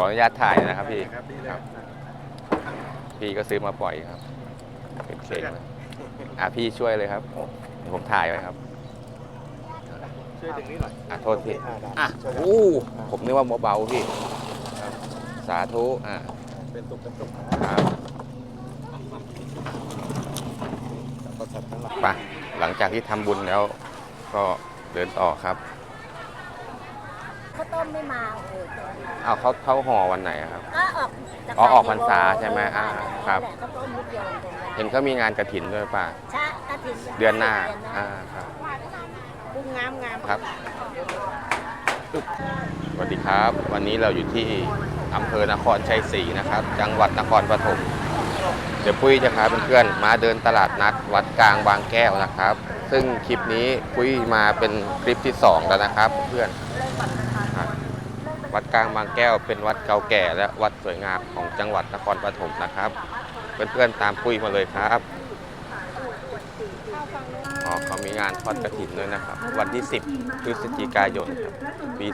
ออนุญาตถ่ายนะครับพี่ ครับดีเลยครับพี่ก็ซื้อมาปล่อยครับ เป็นเข่งเลยอะพี่ช่วยเลยครับเดี๋ยวผมถ่ายไว้ครับ ช่วยถึงนี่หน่อยอะโทษพี่ อ่าได้อะช่วยกันอู้ผมนึกว่าเบาๆพี่ สาธุอะเป็นตุกเป็นตุกนะครับจับประสับทั้งหลังไปหลังจากที่ทำบุญแล้วก็เดินต่อครับข้าวต้ม ไม่มาเออเอาเขาเขาห่อวันไหนอะครับ ก็ออกจากอ๋อออกบ่ยพรรษาใช่ไหมอ่าครับนั่นแหละข้าวต้มลูกเดียวตรงนั้นเห็นเขามีงานกระถินด้วยป่ะ ชะกระถิ่นเดือนหน้าเดือนหน้า อ่าครับกุ้งงามงาม ครับปึ๊บสวัสดีครับ วันนี้เราอยู่ที่อำเภอนครชัยศรีนะครับ จังหวัดนครปฐม เดี๋ยวปุ้ยจะพาเพื่อนๆมาเดินตลาดนัดวัดกลางบางแก้วนะครับ ซึ่งคลิปนี้ปุ้ยมาเป็นคลิปที่2แล้วนะครับ เพื่อนครับ วัดกลางบางแก้วเป็นวัดเก่าแก่ และวัดสวยงามของจังหวัดนครปฐมนะครับ เพื่อนๆตามปุ้ยมาเลยครับอ๋อเขามีงานทอดกระถิ่นด้วยนะครับ วันที่ 10 พฤศจิกายนครับปี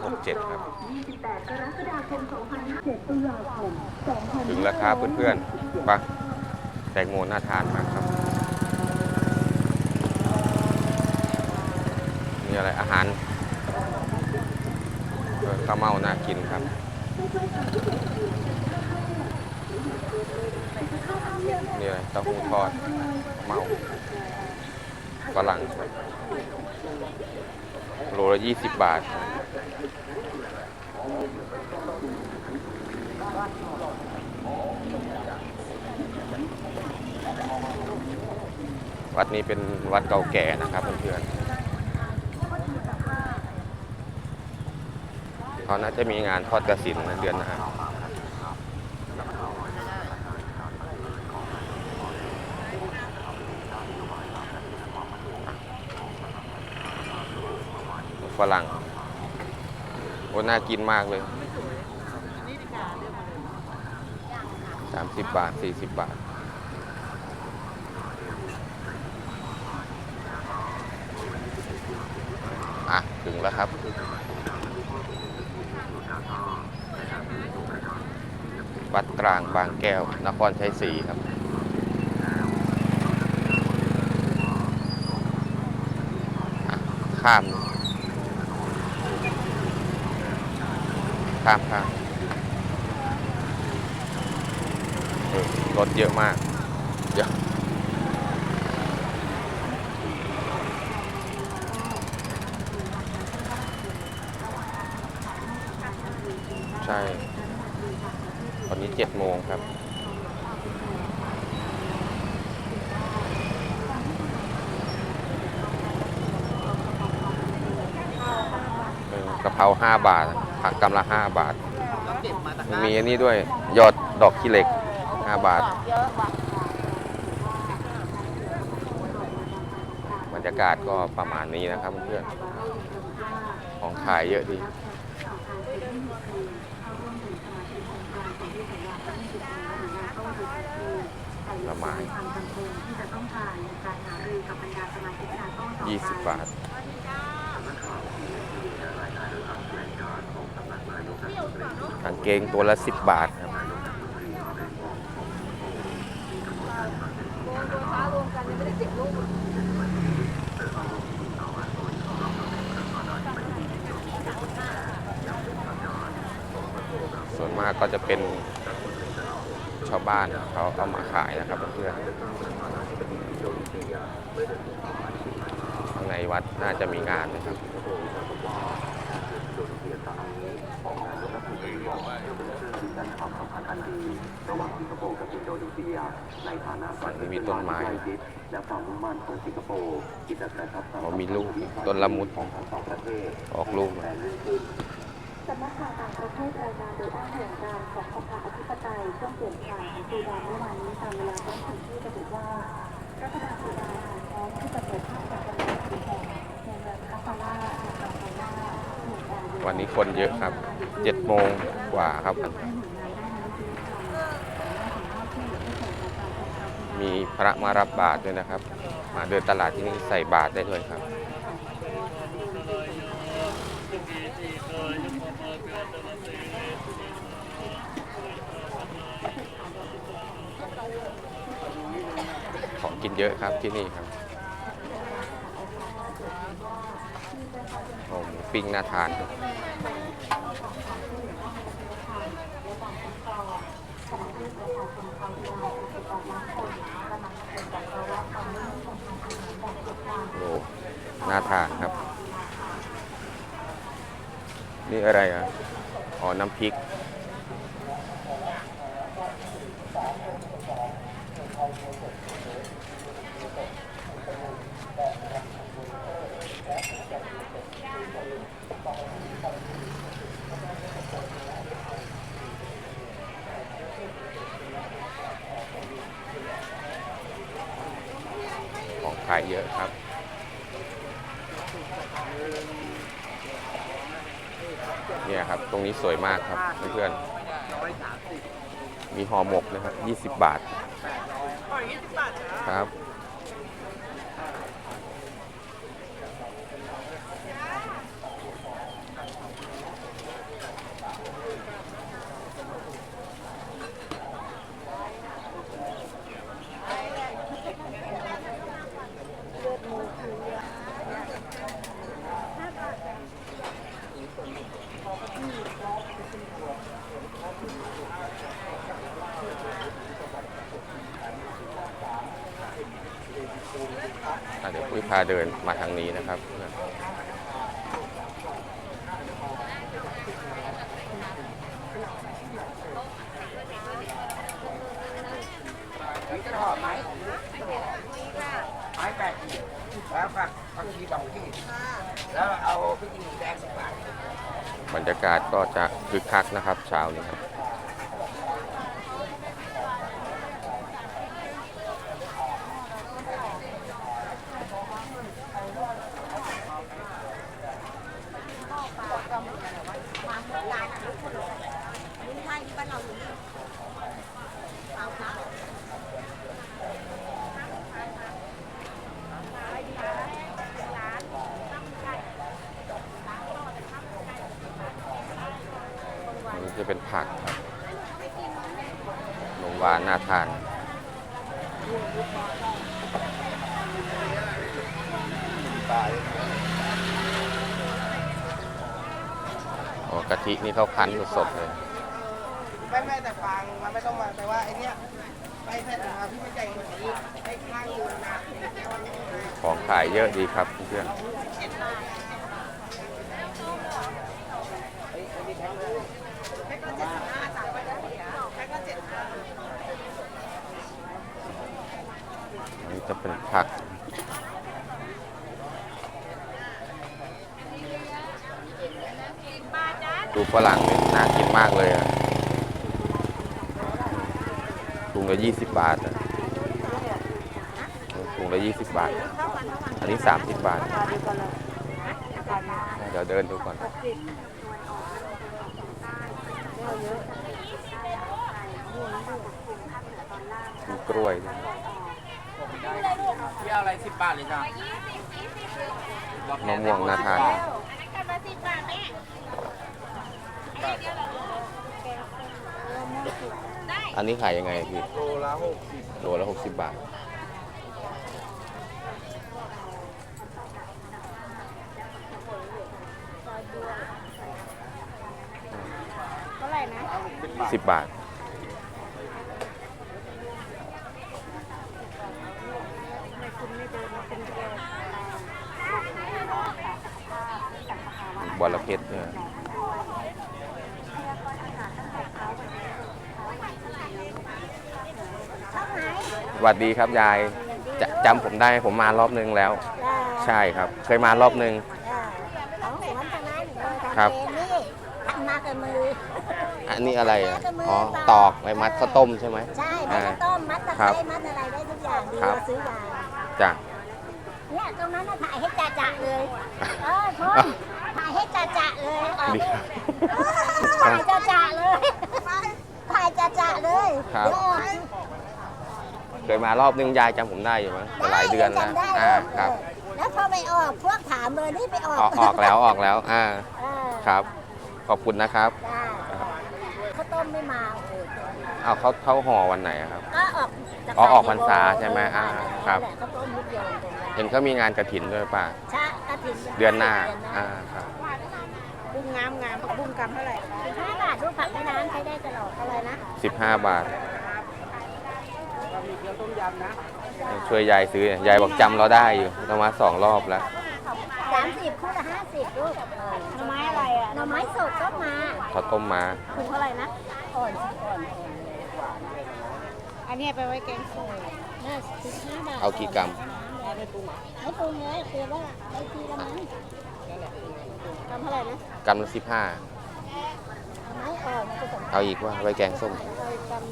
2567 ครับ ถึงแล้วครับเพื่อนๆไปะแตงโมน่าทานมากครับมีอะไรอาหาร ข้าวเม่าน่ากินครับ นี่อะไรเต้าหู้ทอดเม่าฝรั่งโลละ20บาท วัดนี้เป็นวัดเก่าแก่นะครับเพื่อนๆ เขาน่าจะมีงานทอดกระสินนะเดือนหน้าฝรั่งโอ้น่ากินมากเลย30บบาท40บาท อะ ถึงแล้วครับ วัดกลางบางแก้ว นครชัยศรีครับ ข้าม ข้ามข้ามรถเยอะมาก เยอะ 5 บาท ผักกำละ 5 บาท มีอันนี้ด้วยยอดดอกขี้เหล็ก 5 บาท บรรยากาศก็ประมาณนี้นะครับเพื่อนของขายเยอะดีละไม้ยี่สิบบาท กางเกงตัวละสิบบาทครับส่วนมากก็จะเป็นชาวบ้านเขาเอามาขายนะครับเพื่อนข้างในวัดน่าจะมีงานนะครับ ฝั่งนี้มีต้นไม้อ๋อมีลูกต้นละมุดออกลูกสำนักข่าวต่างประเทศรายงานโดยอ้างแห่งการของสภาอธิปไตยช่วงเปลี่ยนผ่านของสุดานเมื่อวานนี้ตามเวลาท้องถิ่นที่ระบุว่ารัฐบาลสุดานพร้อมที่จะเปิดให้กับประชาชนแห่งในเมืองคาฟาล่าในคาฟาล่าหมู่บ้านวันนี้คนเยอะครับเจ็ดโมงกว่าครับ มีพระมารับบาตรด้วยนะครับ มาเดินตลาดที่นี่ใส่บาตรได้ด้วยครับ ของกินเยอะครับที่นี่ครับหมูปิ้งน่าทานครับ น่าทานครับ นี่อะไรอะอ๋อ น้ำพริก ของขายเยอะครับ เนี่ยครับ ตรงนี้สวยมากครับเพื่อนๆมีห่อหมกนะครับ 20 บาทครับ พาเดินมาทางนี้นะครับบรรยากาศก็จะคึกคักนะครับเช้านี้ครับ จะเป็นผักครับนมหวานน่าทานตายอ๋อกะทินี่เขาคั้นสดๆเลยไม่ไม่แต่ฟางมันไม่ต้องมาแต่ว่าไอเนี้ยไปเสร็จนะครับพี่ไม่ใจเหมือนนี้ไอ้ข้างอยู่นะของขายเยอะดีครับเพื่อน แพ็คละเจ็ดสิบห้าสั่งไปแล้วเสียแพ็คละเจ็ดห้า อันนี้ จะเป็นผัก ดูฝรั่งนี่น่ากินมากเลยอะถุงละ20บาทอะถุงละ20บาท อันนี้30บาท เดี๋ยวเดินดูก่อนมีกล้วยด้วย พี่เอาอะไรสิบบาทเลยจ้ะมะม่วงน่าทานอันนี้ขายยังไงพี่โลละหกสิบโลละ60บาท เท่าไหร่นะ10บาท บอระเพ็ดเนี่ยเท่าไหร่สวัสดีครับยายจะจำผมได้ไหมผมมารอบนึงแล้ว ใช่ครับ เคยมารอบนึงของสวนทางนั้นเออทำครับเองนี่ทำมากับมืออันนี้อะไรอะอ๋อตอกไว้มัดข้าวต้มใช่ไหมใช่มัดข้าวต้มมัดตะไคครัร้บมัดอะไรได้ทุกอย่างดีครับเราซื้อมาจ้ะ เนี่ยตรงนั้นน่ะถ่ายให้จ่าจ่าๆเลย เออชมถ่ายให้จ่าจ่าๆเลยออกดีครับถ่ายจ่าจ่าๆเลย ถ่ายจ่าจ่าๆเลยครับ เดี๋ยวออก เคยมารอบนึงยายจำผมได้อยู่มั้งแต่หลายเดือนแล้วจำได้อ่าเลยครับ แล้วพอไปออกพวกถามเลยนี่ไปออกออกออกแล้วออกแล้วอ่าเออครับ ขอบคุณนะครับจ้าข้าวต้มไม่มาโอ้โหเอาเขาเขาห่อวันไหนอะครับ ก็ออกอ๋อออกพรรษาใช่ไหมอ่าครับแหละก็ต้มมุกโยนตรงนั้น เห็นเขามีงานกระถินด้วยป่ะชะกระถิ่นเดือนหน้าเดือนหน้าอ่าครับบุ้งงามงามผักบุ้งกำเท่าไหร่คะสิบห้าบาทรูปผักแม่น้ำใช้ได้ตลอดอะไรนะ15บาทบะหมี่เกี๊ยวต้มยำนะช่วยยายซื้อยายบอกจำเราได้อยู่เรามาสองรอบแล้ว สามสิบคู่ละห้าสิบลูกเออหน่อไม้อะไรอะหน่อไม้สดก็มาเขาต้มมา ถุงเท่าไหร่นะอ่อนสิอ่อนอ่อนเลยอันนี้ไปไว้แกงส้มน่าสิบห้าบาทเอากี่กรัม ไม่ปรุงไม่ปรุงเลยคือว่าได้ทีละมั้งทำเท่าไหร่นะกรัมละ15เอาไม้อ่อนมาผสมเอาอีกว่าไว้แกงส้ม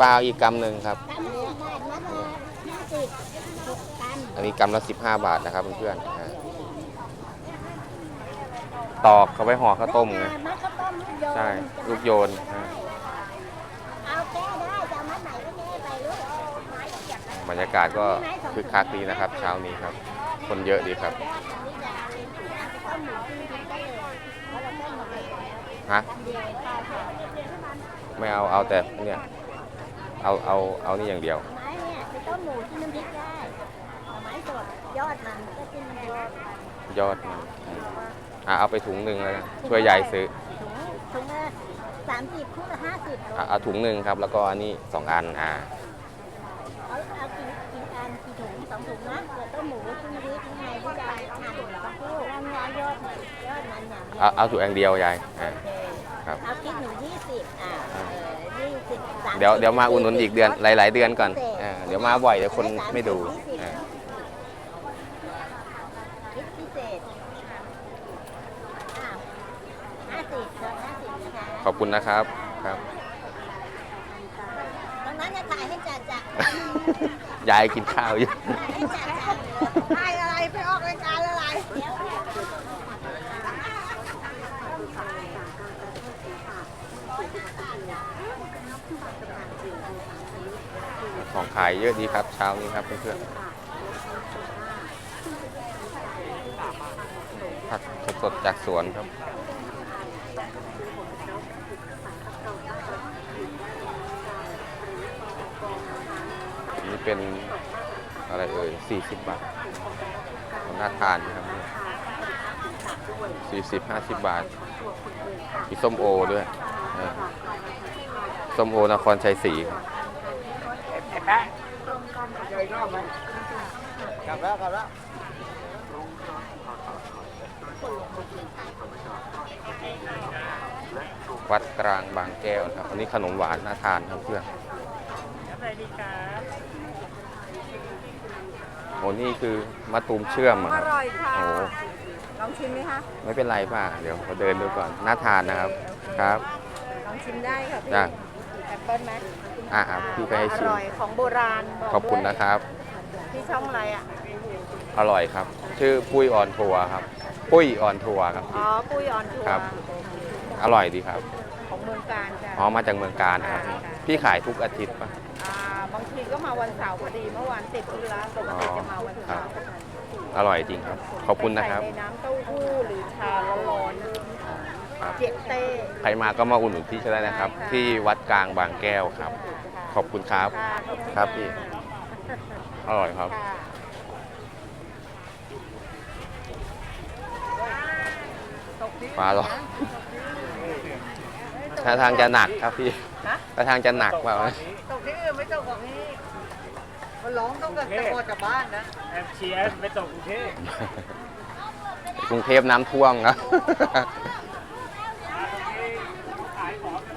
ปลาเอาอีกกรัมหนึ่งครับกรัมนี้บาทมัดละห้าสิบหกกรัมอันนี้กรัมละ15บาทนะครับเพื่อนๆอ่าตอกเขาไว้ห่อข้าวต้มไง มัดข้าวต้มลูกโยนใช่ ลูกโยนอ่าเอาแก้ได้จะเอามัดไหนก็แก้ไปลูกไม้เสีย บไปบรรยากาศก็คึกคักดีนะครับ เช้านี้ครับ คนเยอะดีครับอันนี้จะเอาเป็นต้มหมูจริงๆได้เลยเพราะเราต้มหมดเลยฮะอันเดียวข้าวค่ะไม่เอาเอาแต่เนี่ยเอาเอาเอานี่อย่างเดียวไม้เนี่ยคือต้มหมูที่น้ำพริกได้หน่อไม้สดยอดมันก็จิ้มน้ำพริกยอดมันอืมอะเอาไปถุงหนึ่งแล้วกันช่วยยายซื้อถุงถุงละสามสิบคู่ละห้าสิบอะเอาถุงหนึ่งครับ แล้วก็อันนี้สองอันอ่าเอาเอากี่กี่อันกี่ถุงสองถุงนะเกิดต้มหมูที่น้ำพริกข้างในที่จะหั่นสองคู่แล้วเนื้อยอดมันยอด มันอย่างดียวเอาเอาถุงอันเดียวยายอ่าโอเคครับเอาคิดหนูยี่สิบอ่าเออยี่สิบสามสิบเดี๋ยวเดี๋ยวมาอุ่นนุนอีกเดือนหลาย ๆ เดือนก่อนพิเศษอ่าเดี๋ยวมาบ่อยเดี๋ยวคนไม่ดูอ่าคิดพิเศษอ้าวห้าสิบเกินห้าสิบนะคะขอบคุณนะครับครับ ตรงนั้นจะถ่ายให้จ่าจ่ายายกินข้าวอยู่ ถ่ายให้จ่าจ่าถ่ายอะไรไปออกรายการอะไรเดี๋ยว ของขายเยอะดีครับเช้านี้ครับเพื่อนๆผักสดๆจากสวนครับนี่เป็นอะไรเอ่ย 40 บาทน่าทานนะครับ40 50 บาท มีส้มโอด้วยอ ส้มโอนครชัยศรีครับไอ้แป๊ะเจออีกรอบไหมกลับแล้วกลับแล้ววัดกลางบางแก้วนะครับอันนี้ขนมหวานน่าทานครับเพื่อนโอ้นี่คือมะตูมเชื่อมอะอครับร่อยค่ะโอ้ลองชิมไหมคะ ไม่เป็นไรป่ะ เดี๋ยวเขาเดินดูก่อน น่าทานนะครับ ครับ ลองชิมได้ค่ะพี่จ้ะแอป เปิ้ลไหมอะอะพี่ก็ให้อชิมร่อยของโบราณกขอบคุณด้วยนะครับที่ช่องอะไรอะ อร่อยครับ ชื่อปุ้ยออนทัวร์ครับ ปุ้ยออนทัวร์ครับ อ๋อ ปุ้ยออนทัวครับร์อร่อยดีครับ ของเมืองการจ้ะอ๋อ มาจากเมืองการนะครับ พี่ขายทุกอาทิตย์ป่ะอ่า บางทีก็มาวันเสาร์พอดีเมื่อวานติดธุระปกติจะมาวันเสาร์อร่อยจริงครับ ขอบคุณนะครับ ใส่ในน้ำเต้าหู้หรือชาร้อน ครับๆเจ็ดเต้ใครมาก็มาอุ่นหนุนพี่ก็ได้นะครับได้ค่ะที่วัดกลางบางแก้วครับ ขอบคุณครับค่ะขอณครับพี่ อร่อยครับ ค่ะปลาหรอท่าทางจะหนักครับพี่ฮะ ท่าทางจะหนักเปล่าตกที่อื่นไม่ตกของนี่มันร้องต้องกันจะพอจากบ้านนะแอมเชียร์ไปตกกรุงเทพกรุงเทพน้ำท่วมครับ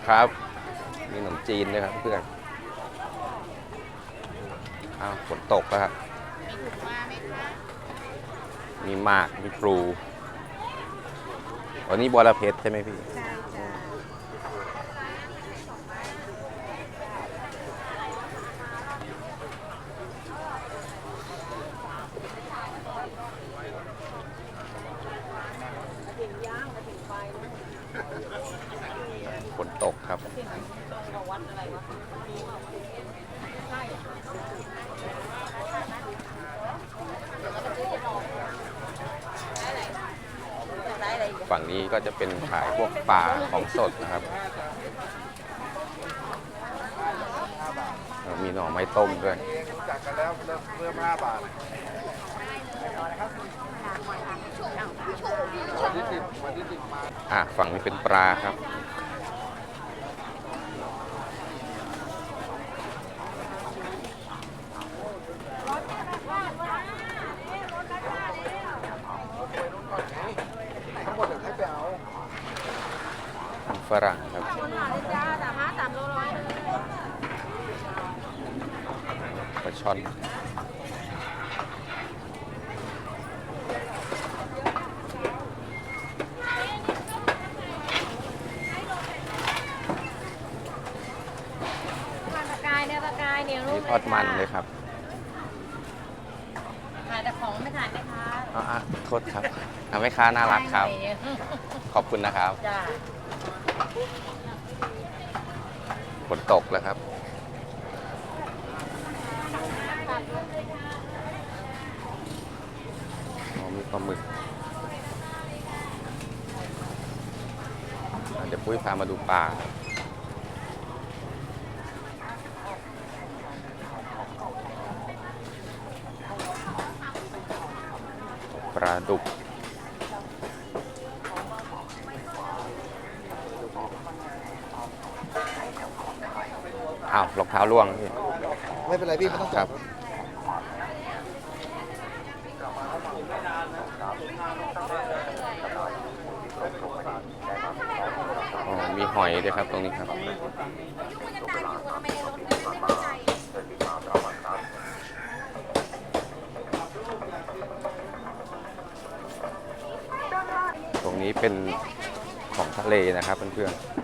ครับ มีขนมจีนด้วยครับเพื่อนอ้าวฝนตกแล้วครับ มีหมาก มีปลูวันนี้บอระเพ็ดใช่ไหมพี่ ใช่ ฝนตกครับ ฝั่งนี้ก็จะเป็นขายพวกปลาของสดนะครับ มีหน่อไม้ต้มด้วยจักกันแล้วเริ่มเริ่มห้าบาท อะฝั่งนี้เป็นปลาครับ ฝรั่งครับปลาช่อน ปลากายเนี่ยปลากายเนี่ยลู นี่ ก ท อดมันเลยครับขายแต่ของไม่ขายไหมคะอะอะโทษครับทำให้ค้าน่ารักครับขอบคุณนะครับ จ้าฝนตกแล้วครับ อ๋อมีปลาหมึกอะเดี๋ยวปุ้ยพามาดูปลาครับปลาดุก อ้าว รองเท้าล่วงพี่ไม่เป็นไรพี่ไม่ต้องคจัรับบอ๋อมีหอยด้วยครับตรงนี้ครับ ตรงนี้เป็นของทะเลนะครับเพื่อนๆ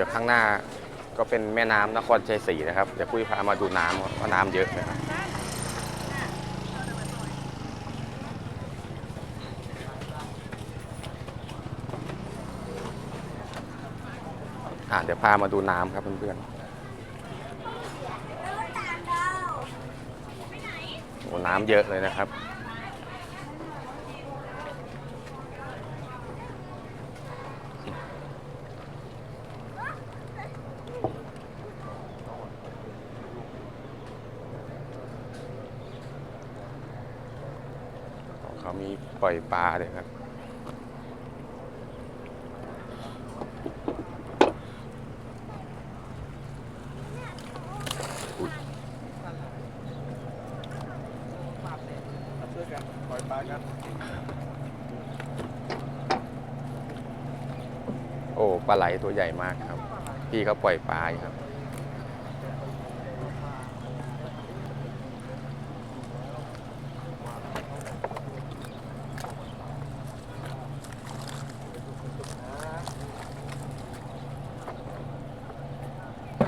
ดี๋ยวข้างหน้าก็เป็นแม่น้ำนครชัยศรีนะครับ เดี๋ยวปุ้ยพามาดูน้ำว่าน้ำเยอะนะครับอะเดี๋ยวพามาดูน้ำครับเพื่อนๆโอ้น้ำเยอะเลยนะครับ เขามี ปล่อยปลาเลยครับ ช่วยกันปล่อยปลากันโอ้ปลาไหลตัวใหญ่มากครับ พี่เขาปล่อยปลาอยู่ครับ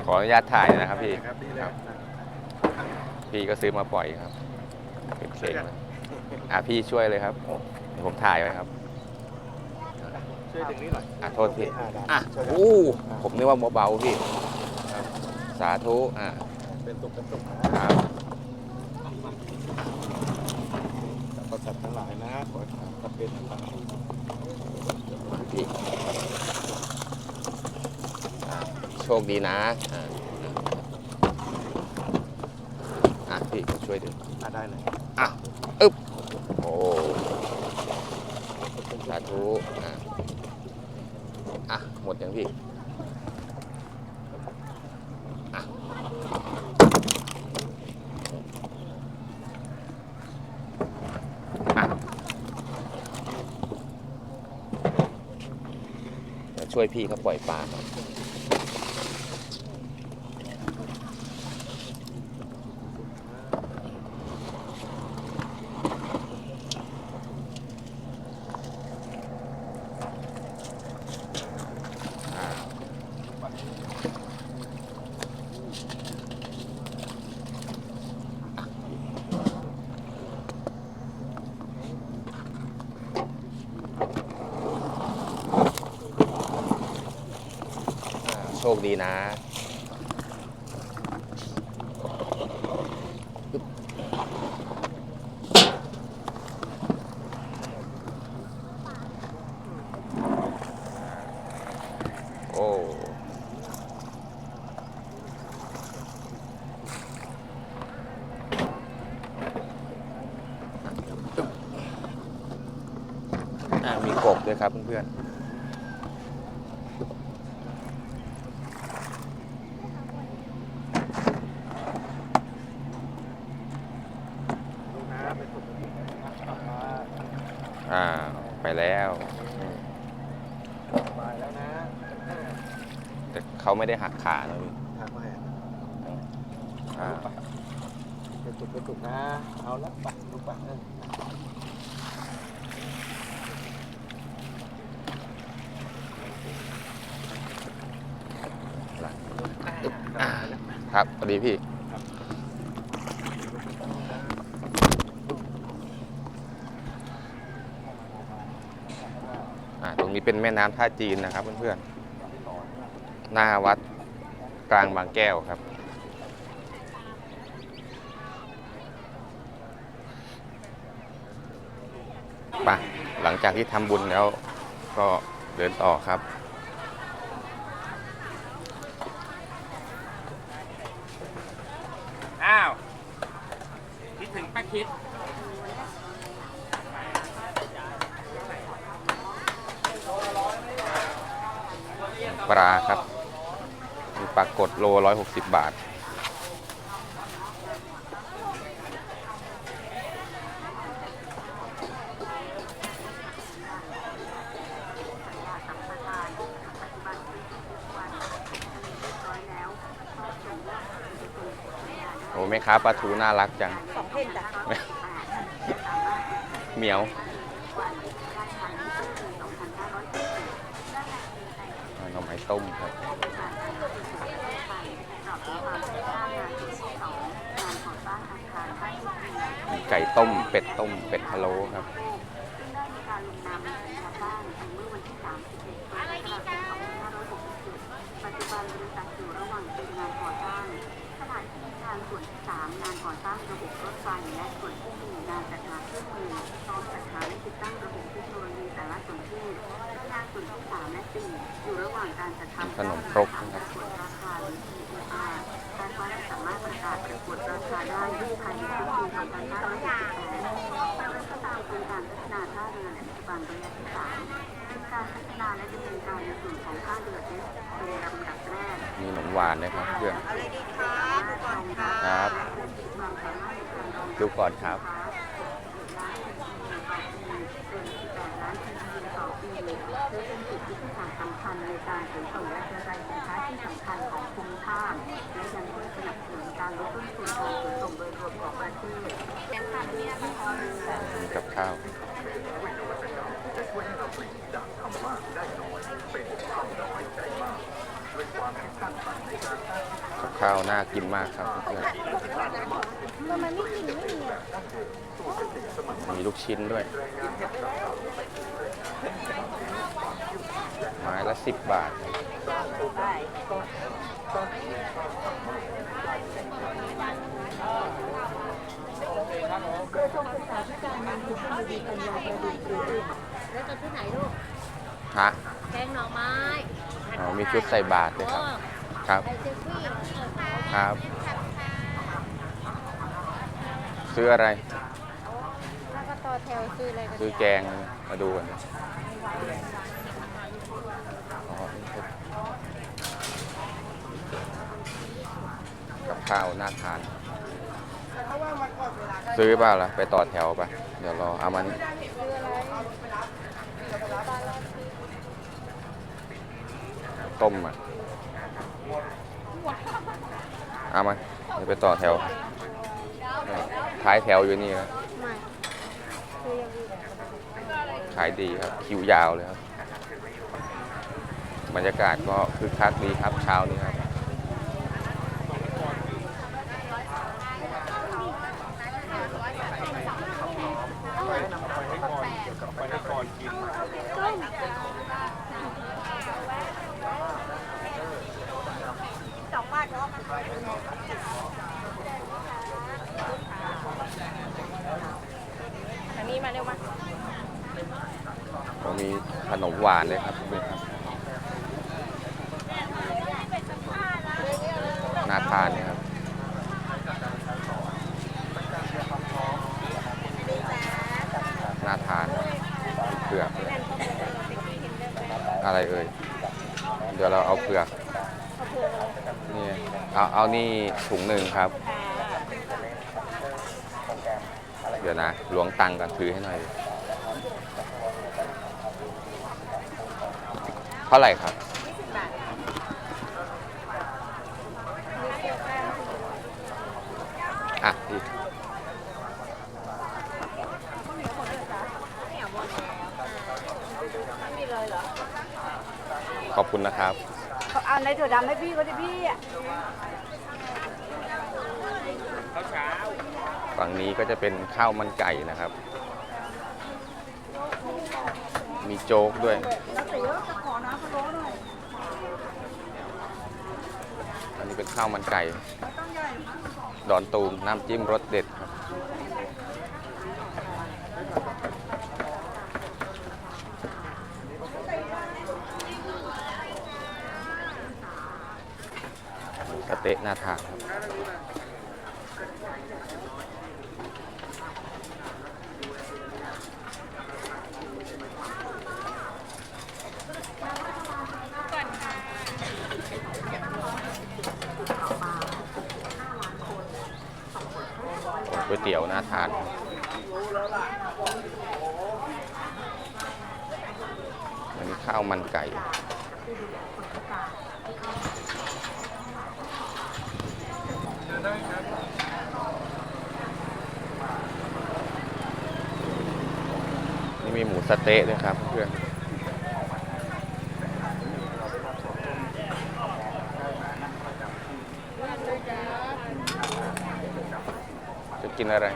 ข ออนุญาตถ่ายนะครับพี่ ครับดีเลยครับพี่ก็ซื้อมาปล่อยครับ เป็นเข่งเลยอะพี่ช่วยเลยครับเดี๋ยวผมถ่ายไว้ครับ ช่วยถึงนี่หน่อยอะโทษพี่ อ่าได้อะช่วยกันอู้ ผมนึกว่าเบาๆพี่ สาธุอะเป็นตุกเป็นตุกนะครับประสัตว์ทั้งหลายนะขอให้ทำเป็นทั้งหลายพี่อะโชคดีนะอะอะพี่ ช่วยดึงอะได้เลยอะอึ๊บโอ้สาธุอะอะหมดยังพี่อะอะเดี๋ยวช่วยพี่เขาปล่อยปลาก่อนอะอะโชคดีนะอึ๊บ ครับเพื่อนดูนะเป็นสุดอ่าๆอ่าไปแล้วอืมสบายแล้วนะ แต่เขาไม่ได้หักขานะพี่ทางมาอ่าเป็นสุดเป็นสุดนะ เอาละไปดูไปเออ อ่าครับสวัส ดีพี่อ่าตรงนี้เป็นแม่น้ำท่าจีนนะครับเพื่อนๆ หน้าวัดกลางบางแก้วครับไปะหลังจากที่ทำบุญแล้วก็เดินต่อครับ อ้าว คิดปลาครับมีปลากดโลร้อยหกสิบบาท ค้าปลาทูน่ารักจัง สองเพ่นจ้ะเหมียวอ่าหน่อไม้ต้มครับมีไก่ต้ม เป็ดต้ม เป็ดพะโล้ครับ ปัจจุบันบริษัทอยู่ระหว่างเป็นงานก่อสร้างสถานที่งาน ส่วนที่สามงานก่อสร้างระบบรถไฟและส่วนที่สี่งานจัดหาเครื่องมือพร้อมจัดหาและติดตั้งระบบเทคโนโลยีแต่ละส่วนที่และงานส่วนที่สามและสี่อยู่ระหว่างการจัดทำขนมครกนะครับราคาหรือ PMR การว่าจะสามารถประกาศประกวดราคาได้ภายในสิ้นปี2568อย่รก็ตามโครงการพัฒนาท่าเรือและปัจจุบันระยะที่สามเป็นการพัฒนาและดำเนินการในส่วนของท่าเรือเอสเป็นลำดับแรกมีขนมหวานนะครับเพื่อนอะไรดีคะดูก่อนค่ะ ดูก่อนครับสำคัญในการขนส่งและกระจายสินค้า ที่สำคัญของภูมิภาคและยังช่วยสนับสนุนการลดต้นทุนการขนส่งโดยรวมของประเทศมีกับข้าวกับข้าวน่ากินมากครับเพื่อนทำไมไม่กินไม่มีอะๆมีลูกชิ้นด้วย ไม้ละสิบบาทแล้วจะที่ไหนลูก ฮะ แกงหน่อไม้อ๋อมีชุดใส่บาทด้วยครับ ครับใส่เซลฟี่ ครับ ซื้ออะไร แล้วก็ต่อแถวซื้ออะไรกันซื้อแกงมาดูกันอ๋อนี่ครับกับข้าวน่าทานเพราะว่ามันก่อนเวลาก็ซื้อเปล่าล่ะ ไปต่อแถวไป เดี๋ยวรอ เอามันซื้ออะไรต้มอะ เอามาเดี๋ยวไปต่อแถว ท้ายแถวอยู่นี่ครับไม่ซื้ออย่างอื่นขายดีครับ คิวยาวเลยครับ บรรยากาศก็คึกคักดีครับเช้านี้ครับอั หวานเลยครับดูครับน่าทานเลยครับน่าทานเผือกอะไรเอ่ยเดี๋ยวเราเอาเผือกนี่เอาเอานี่ถุงหนึ่ง ท่าไหร่ครับบาทมีเกี๊ยวข้าวอะพี่ไม่เอาหมดแล้วไม่มีเลยเหรอขอบคุณนะครับ เอาในถั่วดำให้พี่ก็ได้พี่อะข้าวเช้าฝั่งนี้ก็จะเป็นข้าวมันไก่นะครับ มีโจ๊กด้วย แล้วเตี๋ยวจะขอน้ำพะโล้หน่อย อันนี้ เป็นข้าวมันไก่ ดอนตูมน้ำจิ้มรสเด็ดครับ สะเต๊ะหน้าทานครับ ก๋วยเตี๋ยวน่าทาน อันนี้ข้าวมันไก่นี่มีหมูสะเต๊ะด้วยครับเพื่อน จะกินอะไร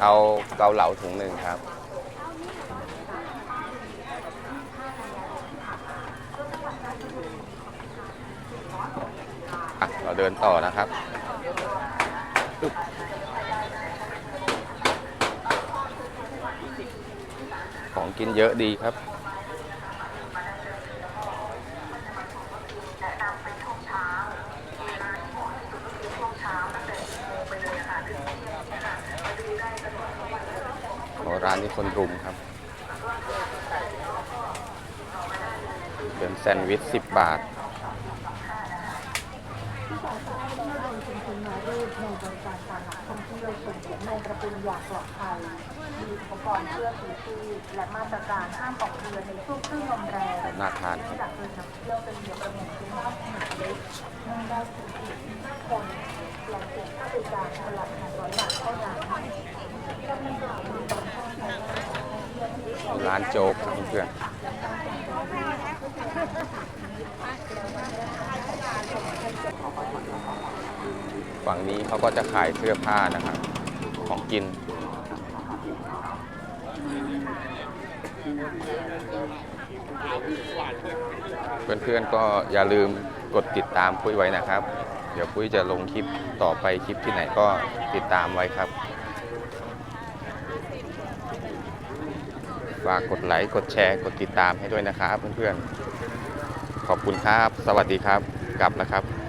เอาเกาเหลาถุงหนึ่งครับ อะ เราเดินต่อนะครับอึ๊บของกินเยอะดีครับ ร้านนี้คนรุมครับ เป็นแซนด์วิช 10 บาทชุมชนมารูปในบริการการนักท่องเที่ยวชมเขียนในประตูอย่างปลอดภัยมีอุปกรณ์เพื่อชูชีพและมาตรการห้ามออกเรือในช่วงคลื่นลมแรงน่าทานเนื่องจากเรือนักเที่ยวเป็นเรือประมงพื้นบ้ ร้าวมีการท่องเที่ยวร้านโจ๊กครับเพื่อนฝั่งนี้เขาก็จะขายเสื้อผ้านะครับ ของกิน เพื่อนๆก็อย่าลืมกดติดตามปุ้ยไว้นะครับ เดี๋ยวปุ้ยจะลงคลิปต่อไปคลิปที่ไหนก็ติดตามไว้ครับ ฝากกดไลค์กดแชร์กดติดตามให้ด้วยนะครับเพื่อนๆขอบคุณครับ สวัสดีครับกลับแล้วครับ